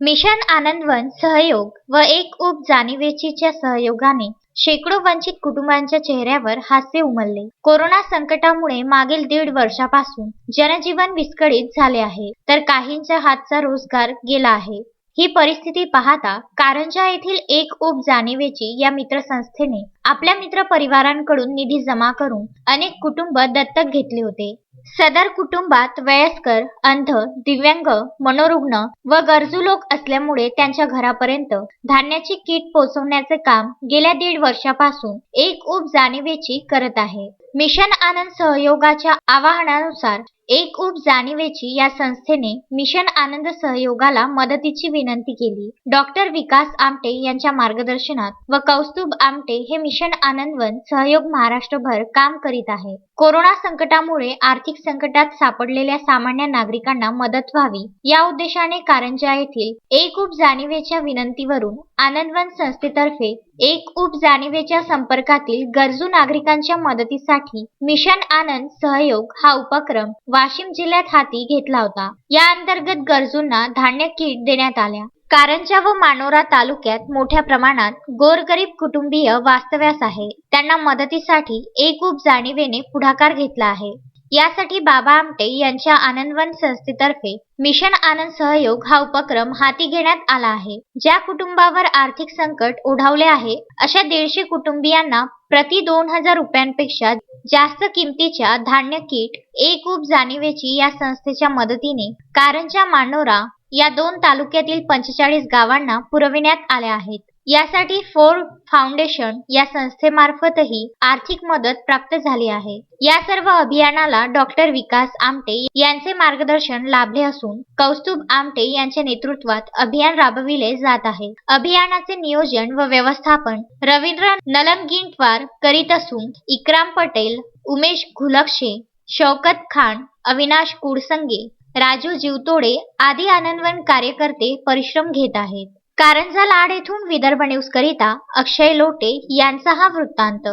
Mission Anandwan सहयोग व एक उप जाणीवेचीच्या सहयोगाने शेकडो वंचित कुटुंबांच्या चेहऱ्यावर हास्य उमलले. कोरोना संकटामुळे मागील दीड वर्षापासून जनजीवन विस्कळीत झाले आहे तर काहींच्या हातचा रोजगार गेला आहे. ही परिस्थिती पाहता कारंजा येथील एक उप जाणीवेची या मित्रसंस्थेने आपल्या मित्र परिवारांकडून निधी जमा करून अनेक कुटुंब दत्तक घेतले होते. सदर कुटुंबात वयस्कर अंध दिव्यांग मनोरुग्ण व गरजू लोक असल्यामुळे त्यांच्या घरापर्यंत धान्याची किट पोहोचवण्याचे काम गेल्या दीड वर्षापासून एक उप जाणीवेची करत आहे. मिशन आनंद सहयोगाच्या आवाहनानुसार एक उप जाणीवेची या संस्थेने मिशन आनंद सहयोगाला मदतीची विनंती केली. डॉक्टर विकास आमटे यांच्या मार्गदर्शनात व कौस्तुभ आमटे हे मिशन आनंदवन सहयोग महाराष्ट्रभर काम करीत आहे. कोरोना संकटामुळे आर्थिक संकटात सापडलेल्या सामान्य नागरिकांना मदत व्हावी. या उद्देशाने कारंजा येथील एक उप जाणीवेच्या विनंतीवरून आनंदवन संस्थेतर्फे एक उप जाणीवेच्या संपर्कातील गरजू नागरिकांच्या मदतीसाठी मिशन आनंद सहयोग हा उपक्रम वाशिम जिल्ह्यात हाती घेतला होता. या अंतर्गत गरजूंना धान्य किट देण्यात आल्या. कारंजा व मानोरा तालुक्यात मोठ्या प्रमाणात गोरगरीब कुटुंबीय वास्तव्यास आहे. त्यांना मदतीसाठी एकूप जाणीवेने पुढाकार घेतला आहे. यासाठी बाबा आमटे यांच्या आनंदवन संस्थेतर्फे मिशन आनंद सहयोग हा उपक्रम हाती घेण्यात आला आहे. ज्या कुटुंबावर आर्थिक संकट ओढावले आहे अशा दीडशे कुटुंबियांना प्रति दोन हजार रुपयांपेक्षा जास्त किमतीच्या धान्य किट एक उप जाणीवेची या संस्थेच्या मदतीने कारंजा मानोरा या दोन तालुक्यातील पंचेचाळीस गावांना पुरविण्यात आल्या आहेत. यासाठी फोर फाउंडेशन या संस्थेमार्फतही आर्थिक मदत प्राप्त झाली आहे. या सर्व अभियानाला डॉक्टर विकास आमटे यांचे मार्गदर्शन लाभले असून कौस्तुभ आमटे यांच्या नेतृत्वात अभियान राबविले जात आहे. अभियानाचे नियोजन व व्यवस्थापन रवींद्र नलमगिंटवार करीत असून इक्राम पटेल उमेश घुलक्षे शौकत खान अविनाश कुडसंगे राजू जीवतोडे आदी आनंदवन कार्यकर्ते परिश्रम घेत आहेत. कारंजा लाड येथून विदर्भ न्यूज करिता अक्षय लोटे यांचा हा वृत्तांत.